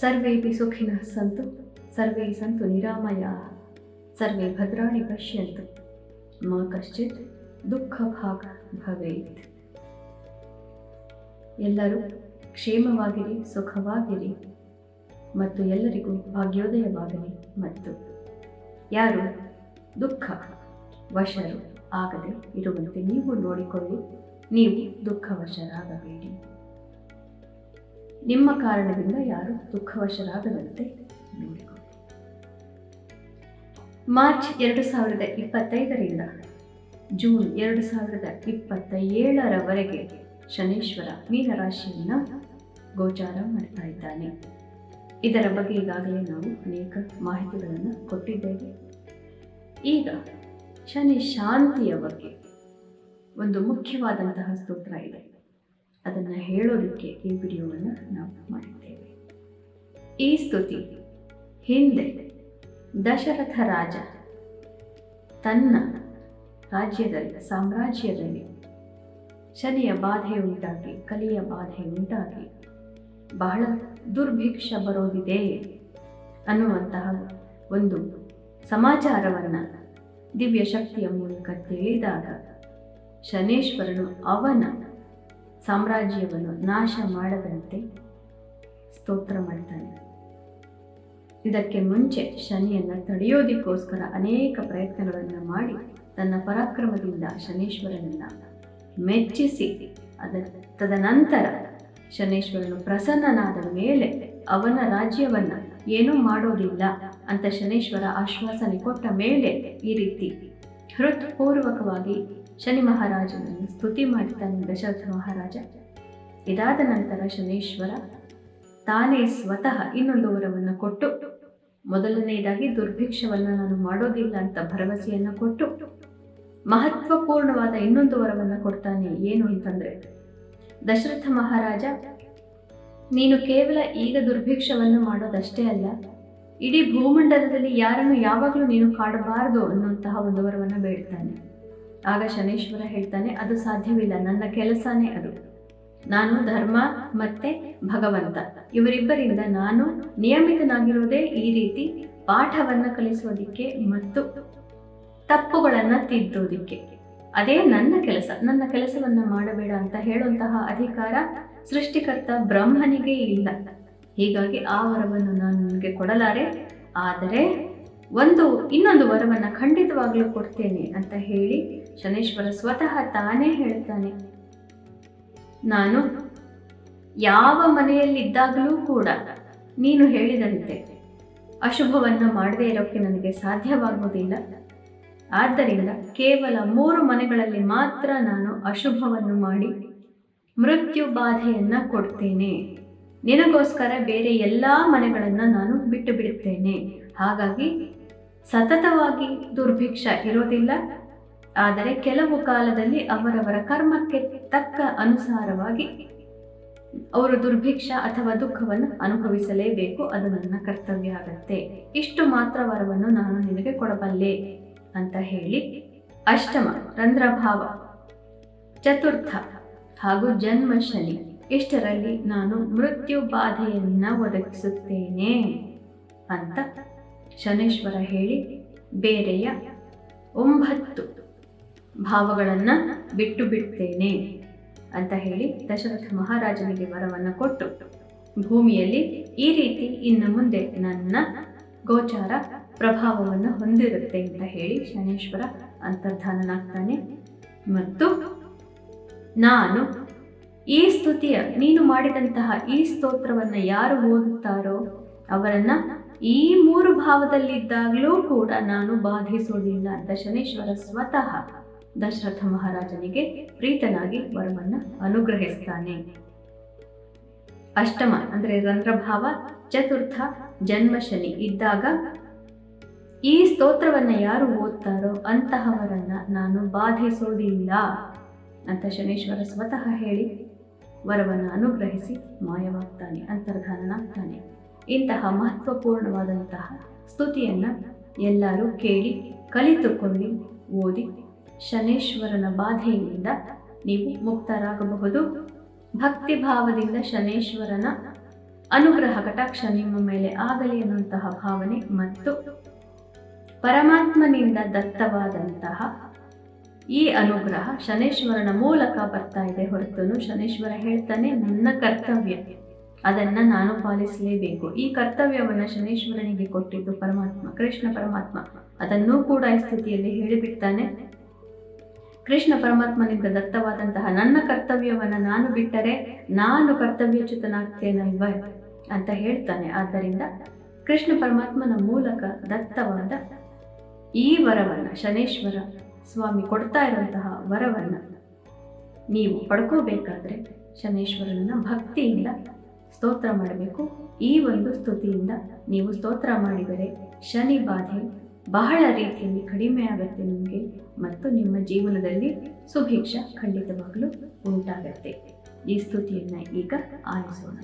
ಸರ್ವೇಪಿ ಸುಖಿನ ಸಂತು ಸರ್ವೇ ಸಂತು ನಿರಾಮಯ ಸರ್ವೇ ಭದ್ರಾಣಿ ಪಶ್ಯಂತು ಮಾ ಕಶ್ಚಿತ್ ದುಃಖ ಭಾಗ ಭವೇತ್ ಎಲ್ಲರೂ ಕ್ಷೇಮವಾಗಿರಿ, ಸುಖವಾಗಿರಿ ಮತ್ತು ಎಲ್ಲರಿಗೂ ಭಾಗ್ಯೋದಯವಾಗಲಿ ಮತ್ತು ಯಾರು ದುಃಖ ವಶರು ಆಗದೆ ಇರುವಂತೆ ನೀವು ನೋಡಿಕೊಳ್ಳಿ, ನೀವು ದುಃಖವಶರಾಗಬೇಡಿ. ನಿಮ್ಮ ಕಾರಣದಿಂದ ಯಾರು ದುಃಖವಶರಾಗದಂತೆ ನೋಡಿಕೊಳ್ಳಿ. ಮಾರ್ಚ್ ಎರಡು ಸಾವಿರದ ಇಪ್ಪತ್ತೈದರಿಂದ ಜೂನ್ ಎರಡು ಸಾವಿರದ ಇಪ್ಪತ್ತ ಏಳರವರೆಗೆ ಶನೇಶ್ವರ ಮೀನರಾಶಿಯನ್ನು ಗೋಚಾರ ಮಾಡ್ತಾ ಇದ್ದಾನೆ. ಇದರ ಬಗ್ಗೆ ಈಗಾಗಲೇ ನಾವು ಅನೇಕ ಮಾಹಿತಿಗಳನ್ನು ಕೊಟ್ಟಿದ್ದೇವೆ. ಈಗ ಶನಿ ಶಾಂತಿಯ ಬಗ್ಗೆ ಒಂದು ಮುಖ್ಯವಾದಂತಹ ಸ್ತೋತ್ರ ಇದೆ. ಅದನ್ನು ಹೇಳೋದಕ್ಕೆ ಈ ವಿಡಿಯೋವನ್ನು ನಾವು ಮಾಡಿದ್ದೇವೆ. ಈ ಸ್ತುತಿ, ಹಿಂದೆ ದಶರಥ ರಾಜ ತನ್ನ ರಾಜ್ಯದಲ್ಲಿ, ಸಾಮ್ರಾಜ್ಯದಲ್ಲಿ ಶನಿಯ ಬಾಧೆ ಉಂಟಾಗಿ, ಕಲಿಯ ಬಾಧೆ ಉಂಟಾಗಿ ಬಹಳ ದುರ್ಭಿಕ್ಷ ಬರೋದಿದೆ ಅನ್ನುವಂತಹ ಒಂದು ಸಮಾಚಾರವನ್ನು ದಿವ್ಯ ಶಕ್ತಿಯ ಮೂಲಕ ತಿಳಿದಾಗ ಶನೇಶ್ವರನು ಅವನ ಸಾಮ್ರಾಜ್ಯವನ್ನು ನಾಶ ಮಾಡದಂತೆ ಸ್ತೋತ್ರ ಮಾಡ್ತಾನೆ. ಇದಕ್ಕೆ ಮುಂಚೆ ಶನಿಯನ್ನು ತಡೆಯೋದಕ್ಕೋಸ್ಕರ ಅನೇಕ ಪ್ರಯತ್ನಗಳನ್ನು ಮಾಡಿ ತನ್ನ ಪರಾಕ್ರಮದಿಂದ ಶನೇಶ್ವರನನ್ನ ಮೆಚ್ಚಿಸಿ, ಅದ ತದನಂತರ ಶನೇಶ್ವರನು ಪ್ರಸನ್ನನಾದ ಮೇಲೆ ಅವನ ರಾಜ್ಯವನ್ನ ಏನೂ ಮಾಡೋದಿಲ್ಲ ಅಂತ ಶನೇಶ್ವರ ಆಶ್ವಾಸನೆ ಕೊಟ್ಟ ಮೇಲೆ ಈ ರೀತಿ ಹೃತ್ಪೂರ್ವಕವಾಗಿ ಶನಿ ಮಹಾರಾಜನನ್ನು ಸ್ತುತಿ ಮಾಡಿದ್ದಾನೆ ದಶರಥ ಮಹಾರಾಜ. ಇದಾದ ನಂತರ ಶನೇಶ್ವರ ತಾನೇ ಸ್ವತಃ ಇನ್ನೊಂದು ವರವನ್ನು ಕೊಟ್ಟು, ಮೊದಲನೆಯದಾಗಿ ದುರ್ಭಿಕ್ಷವನ್ನು ನಾನು ಮಾಡೋದಿಲ್ಲ ಅಂತ ಭರವಸೆಯನ್ನು ಕೊಟ್ಟು, ಮಹತ್ವಪೂರ್ಣವಾದ ಇನ್ನೊಂದು ವರವನ್ನು ಕೊಡ್ತಾನೆ ಏನು ಅಂತಂದ್ರೆ, ದಶರಥ ಮಹಾರಾಜ, ನೀನು ಕೇವಲ ಈಗ ದುರ್ಭಿಕ್ಷವನ್ನು ಮಾಡೋದಷ್ಟೇ ಅಲ್ಲ, ಇಡೀ ಭೂಮಂಡಲದಲ್ಲಿ ಯಾರನ್ನು ಯಾವಾಗಲೂ ನೀನು ಕಾಡಬಾರದು ಅನ್ನುವಂತಹ ಒಂದು ವರವನ್ನು ಬೇಡ್ತಾನೆ. ಆಗ ಶನೇಶ್ವರ ಹೇಳ್ತಾನೆ, ಅದು ಸಾಧ್ಯವಿಲ್ಲ, ನನ್ನ ಕೆಲಸನೇ ಅದು. ನಾನು ಧರ್ಮ ಮತ್ತೆ ಭಗವಂತ. ಇವರಿಬ್ಬರಿಂದ ನಾನು ನಿಯಮಿತನಾಗಿರೋದೇ ಈ ರೀತಿ ಪಾಠವನ್ನ ಕಲಿಸೋದಿಕ್ಕೆ ಮತ್ತು ತಪ್ಪುಗಳನ್ನ ತಿದ್ದೋದಿಕ್ಕೆ ಅದೇ ನನ್ನ ಕೆಲಸ. ನನ್ನ ಕೆಲಸವನ್ನ ಮಾಡಬೇಡ ಅಂತ ಹೇಳುವಂತಹ ಅಧಿಕಾರ ಸೃಷ್ಟಿಕರ್ತ ಬ್ರಹ್ಮನಿಗೆ ಇಲ್ಲ. ಹೀಗಾಗಿ ಆ ವರವನ್ನು ನಾನು ನನಗೆ ಕೊಡಲಾರೆ. ಆದರೆ ಒಂದು, ಇನ್ನೊಂದು ವರವನ್ನು ಖಂಡಿತವಾಗಲೂ ಕೊಡ್ತೇನೆ ಅಂತ ಹೇಳಿ ಶನೇಶ್ವರ ಸ್ವತಃ ತಾನೇ ಹೇಳ್ತಾನೆ. ನಾನು ಯಾವ ಮನೆಯಲ್ಲಿದ್ದಾಗಲೂ ಕೂಡ ನೀನು ಹೇಳಿದಂತೆ ಅಶುಭವನ್ನು ಮಾಡದೇ ಇರೋಕ್ಕೆ ನನಗೆ ಸಾಧ್ಯವಾಗುವುದಿಲ್ಲ. ಆದ್ದರಿಂದ ಕೇವಲ ಮೂರು ಮನೆಗಳಲ್ಲಿ ಮಾತ್ರ ನಾನು ಅಶುಭವನ್ನು ಮಾಡಿ ಮೃತ್ಯು ಬಾಧೆಯನ್ನು ಕೊಡ್ತೇನೆ. ನಿನಗೋಸ್ಕರ ಬೇರೆ ಎಲ್ಲ ಮನೆಗಳನ್ನು ನಾನು ಬಿಟ್ಟು ಬಿಡುತ್ತೇನೆ. ಹಾಗಾಗಿ ಸತತವಾಗಿ ದುರ್ಭಿಕ್ಷ ಇರೋದಿಲ್ಲ. ಆದರೆ ಕೆಲವು ಕಾಲದಲ್ಲಿ ಅವರವರ ಕರ್ಮಕ್ಕೆ ತಕ್ಕ ಅನುಸಾರವಾಗಿ ಅವರು ದುರ್ಭಿಕ್ಷ ಅಥವಾ ದುಃಖವನ್ನು ಅನುಭವಿಸಲೇಬೇಕು. ಅದು ನನ್ನ ಕರ್ತವ್ಯ ಆಗತ್ತೆ. ಇಷ್ಟು ಮಾತ್ರ ವರವನ್ನು ನಾನು ನಿನಗೆ ಕೊಡಬಲ್ಲೆ ಅಂತ ಹೇಳಿ ಅಷ್ಟಮ ರಂಧ್ರಭಾವ ಚತುರ್ಥ ಹಾಗೂ ಜನ್ಮ ಶನಿ ಇಷ್ಟರಲ್ಲಿ ನಾನು ಮೃತ್ಯು ಬಾಧೆಯನ್ನ ಒದಗಿಸುತ್ತೇನೆ ಅಂತ ಶನೇಶ್ವರ ಹೇಳಿ, ಬೇರೆಯ ಒಂಬತ್ತು ಭಾವಗಳನ್ನು ಬಿಟ್ಟು ಬಿಡ್ತೇನೆ ಅಂತ ಹೇಳಿ ದಶರಥ ಮಹಾರಾಜನಿಗೆ ವರವನ್ನು ಕೊಟ್ಟು, ಭೂಮಿಯಲ್ಲಿ ಈ ರೀತಿ ಇನ್ನು ಮುಂದೆ ನನ್ನ ಗೋಚಾರ ಪ್ರಭಾವವನ್ನು ಹೊಂದಿರುತ್ತೆ ಅಂತ ಹೇಳಿ ಶನೇಶ್ವರ ಅಂತರ್ಧಾನನಾಗ್ತಾನೆ. ಮತ್ತು ನಾನು ಈ ಸ್ತುತಿಯ, ನೀನು ಮಾಡಿದಂತಹ ಈ ಸ್ತೋತ್ರವನ್ನು ಯಾರು ಓದುತ್ತಾರೋ ಅವರನ್ನ ಈ ಮೂರು ಭಾವದಲ್ಲಿದ್ದಾಗಲೂ ಕೂಡ ನಾನು ಬಾಧಿಸೋದಿಲ್ಲ ಅಂತ ಶನೇಶ್ವರ ಸ್ವತಃ ದಶರಥ ಮಹಾರಾಜನಿಗೆ ಪ್ರೀತನಾಗಿ ವರವನ್ನ ಅನುಗ್ರಹಿಸ್ತಾನೆ. ಅಷ್ಟಮ ಅಂದ್ರೆ ರಂಧ್ರಭಾವ, ಚತುರ್ಥ ಜನ್ಮ ಶನಿ ಇದ್ದಾಗ ಈ ಸ್ತೋತ್ರವನ್ನ ಯಾರು ಓದ್ತಾರೋ ಅಂತಹವರನ್ನ ನಾನು ಬಾಧಿಸೋದಿಲ್ಲ ಅಂತ ಶನೇಶ್ವರ ಸ್ವತಃ ಹೇಳಿ ವರವನ್ನು ಅನುಗ್ರಹಿಸಿ ಮಾಯವಾಗ್ತಾನೆ ಅಂತರ್ಧಾನನಾಗ್ತಾನೆ ಇಂತಹ ಮಹತ್ವಪೂರ್ಣವಾದಂತಹ ಸ್ತುತಿಯನ್ನ ಎಲ್ಲರೂ ಕೇಳಿ, ಕಲಿತುಕೊಂಡು, ಓದಿ ಶನೇಶ್ವರನ ಬಾಧೆಯಿಂದ ನೀವು ಮುಕ್ತರಾಗಬಹುದು. ಭಕ್ತಿ ಭಾವದಿಂದ ಶನೇಶ್ವರನ ಅನುಗ್ರಹ ಕಟಾಕ್ಷ ನಿಮ್ಮ ಮೇಲೆ ಆಗಲಿ ಅನ್ನುವಂತಹ ಭಾವನೆ ಮತ್ತು ಪರಮಾತ್ಮನಿಂದ ದತ್ತವಾದಂತಹ ಈ ಅನುಗ್ರಹ ಶನೇಶ್ವರನ ಮೂಲಕ ಬರ್ತಾ ಇದೆ ಹೊರತು ಶನೇಶ್ವರ ಹೇಳ್ತಾನೆ, ನನ್ನ ಕರ್ತವ್ಯ. ಅದನ್ನ ನಾನು ಪಾಲಿಸಲೇಬೇಕು. ಈ ಕರ್ತವ್ಯವನ್ನು ಶನೇಶ್ವರನಿಗೆ ಕೊಟ್ಟಿದ್ದು ಪರಮಾತ್ಮ, ಕೃಷ್ಣ ಪರಮಾತ್ಮ. ಅದನ್ನೂ ಕೂಡ ಈ ಸ್ಥಿತಿಯಲ್ಲಿ ಹೇಳಿಬಿಡ್ತಾನೆ. ಕೃಷ್ಣ ಪರಮಾತ್ಮನಿಂದ ದತ್ತವಾದಂತಹ ನನ್ನ ಕರ್ತವ್ಯವನ್ನು ನಾನು ಬಿಟ್ಟರೆ ನಾನು ಕರ್ತವ್ಯಚ್ಯುತನಾಗ್ತೇನಲ್ವ ಅಂತ ಹೇಳ್ತಾನೆ. ಆದ್ದರಿಂದ ಕೃಷ್ಣ ಪರಮಾತ್ಮನ ಮೂಲಕ ದತ್ತವಾದ ಈ ವರವನ್ನ ಶನೇಶ್ವರ ಸ್ವಾಮಿ ಕೊಡ್ತಾ ಇರುವಂತಹ ವರವನ್ನ ನೀವು ಪಡ್ಕೋಬೇಕಾದ್ರೆ ಶನೇಶ್ವರನನ್ನ ಭಕ್ತಿಯಿಂದ ಸ್ತೋತ್ರ ಮಾಡಬೇಕು. ಈ ಒಂದು ಸ್ತುತಿಯಿಂದ ನೀವು ಸ್ತೋತ್ರ ಮಾಡಿದರೆ ಶನಿ ಬಾಧೆ ಬಹಳ ರೀತಿಯಲ್ಲಿ ಕಡಿಮೆ ಆಗುತ್ತೆ ನಿಮಗೆ ಮತ್ತು ನಿಮ್ಮ ಜೀವನದಲ್ಲಿ ಸುಭಿಕ್ಷ ಖಂಡಿತವಾಗಲೂ ಉಂಟಾಗತ್ತೆ. ಈ ಸ್ತುತಿಯನ್ನ ಈಗ ಆಲಿಸೋಣ